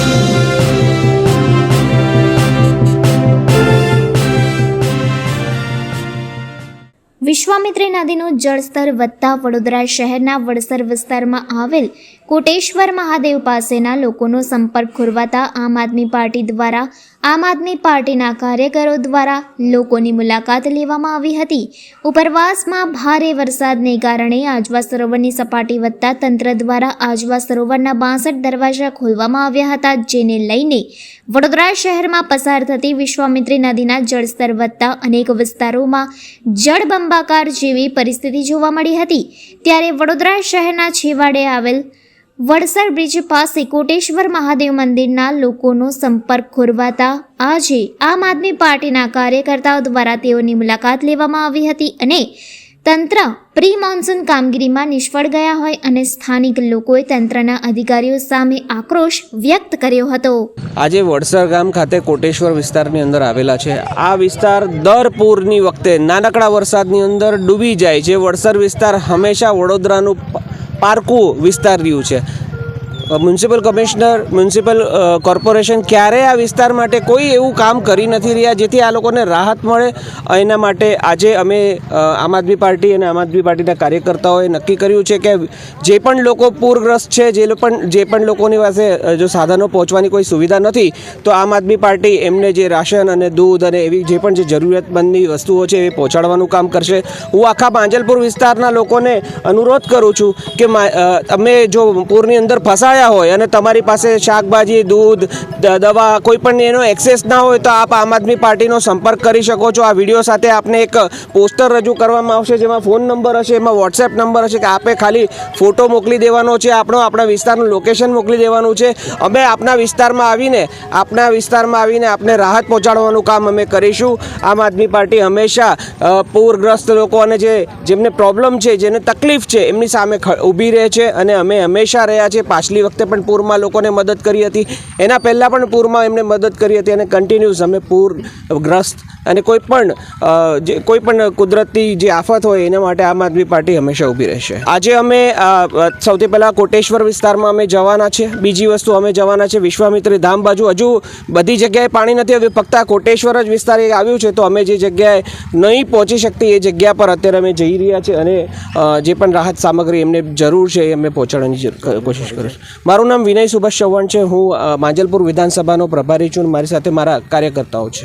Thank you. Vishwamitri નદીનું જળસ્તર વધતા વડોદરા શહેરના વડસર વિસ્તારમાં આવેલ કોટેશ્વર મહાદેવ પાસેના લોકોનો સંપર્ક ખોરવાતા આમ આદમી પાર્ટી દ્વારા, આમ આદમી પાર્ટીના કાર્યકરો દ્વારા લોકોની મુલાકાત લેવામાં આવી હતી. ઉપરવાસમાં ભારે વરસાદને કારણે આજવા સરોવરની સપાટી વધતા તંત્ર દ્વારા આજવા સરોવરના બાસઠ દરવાજા ખોલવામાં આવ્યા હતા, જેને લઈને વડોદરા શહેરમાં પસાર થતી વિશ્વામિત્રી નદીના જળસ્તર વધતા અનેક વિસ્તારોમાં જળબંબાકાર જેવી પરિસ્થિતિ જોવા મળી હતી. ત્યારે વડોદરા શહેરના છેવાડે આવેલ વડસર બ્રિજ પાસે કોટેશ્વર મહાદેવ મંદિરના લોકોનો સંપર્ક ખોરવાતા આજે આમ આદમી પાર્ટીના કાર્યકર્તાઓ દ્વારા તેઓની મુલાકાત લેવામાં આવી હતી અને તંત્ર પ્રી મોન્સૂન કામગીરીમાં નિષ્ફળ ગયા હોય અને સ્થાનિક લોકોએ તંત્રના અધિકારીઓ સામે આક્રોશ વ્યક્ત કર્યો હતો. આજે વડસર ગામ ખાતે કોટેશ્વર વિસ્તારની અંદર આવેલા છે. આ વિસ્તાર દર પૂરની વખતે નાનકડા વરસાદની અંદર ડૂબી જાય છે. વડસર વિસ્તાર હંમેશા વડોદરાનું પારકું વિસ્તાર રહ્યું છે. મ્યુનિસિપલ કમિશનર, મ્યુનિસિપલ કોર્પોરેશન ક્યારેય આ વિસ્તાર માટે કોઈ એવું કામ કરી નથી રહ્યા જેથી આ લોકોને રાહત મળે. એના માટે આજે અમે આમ આદમી પાર્ટી અને આમ આદમી પાર્ટીના કાર્યકર્તાઓએ નક્કી કર્યું છે કે જે પણ લોકો પૂરગ્રસ્ત છે, જે પણ જે પણ લોકોની પાસે જો સાધનો પહોંચવાની કોઈ સુવિધા નથી, તો આમ આદમી પાર્ટી એમને જે રાશન અને દૂધ અને એવી જે પણ જે જરૂરિયાતમંદની વસ્તુઓ છે, એ પહોંચાડવાનું કામ કરશે. હું આખા માંજલપુર વિસ્તારના લોકોને અનુરોધ કરું છું કે અમે જો પૂરની અંદર ફસાયા હોય અને તમારી પાસે શાકભાજી, દૂધ દવા કોઈ પણ એનો એક્સેસ ના હોય તો આપ આમ આદમી પાર્ટીનો સંપર્ક કરી શકો છો. આ વીડિયો સાથે આપને એક પોસ્ટર રજૂ કરવામાં આવશે, જેમાં ફોન નંબર હશે, એમાં વોટ્સએપ નંબર હશે કે આપે ખાલી ફોટો મોકલી દેવાનો છે, આપણો, આપણા વિસ્તારનું લોકેશન મોકલી દેવાનું છે. અમે આપણા વિસ્તારમાં આવીને આપણા વિસ્તારમાં આવીને આપને રાહત પહોંચાડવાનું કામ અમે કરીશું. આમ આદમી પાર્ટી હંમેશા પૂરગ્રસ્ત લોકો અને જે, જેમને પ્રોબ્લેમ છે, જેને તકલીફ છે, એમની સામે ઊભી રહે છે અને અમે હંમેશા રહ્યા છે પાછલી વખતે પણ પૂરમાં લોકોને મદદ કરી હતી. એના પહેલાં પણ પૂરમાં એમને મદદ કરી હતી અને કન્ટિન્યુઅસ અમે પૂરગ્રસ્ત અને કોઈ પણ જે કોઈ પણ કુદરતી જે આફત હોય એના માટે આમ આદમી પાર્ટી હંમેશા ઊભી રહેશે. આજે અમે સૌથી પહેલાં કોટેશ્વર વિસ્તારમાં અમે જવાના છે. બીજી વસ્તુ અમે જવાના છે વિશ્વામિત્રી ધામ બાજુ. હજુ બધી જગ્યાએ પાણી નથી આવ્યું, ફક્ત આ કોટેશ્વર જ વિસ્તાર આવ્યું છે. તો અમે જે જગ્યાએ નહીં પહોંચી શકતી એ જગ્યા પર અત્યારે અમે જઈ રહ્યા છીએ અને જે પણ રાહત સામગ્રી એમને જરૂર છે એ અમે પહોંચાડવાની કોશિશ કરું છું. મારું નામ વિનય સુભાષ ચૌહાણ છે. હું માંજલપુર વિધાનસભાનો પ્રભારી છું મારી સાથે મારા કાર્યકર્તાઓ છે.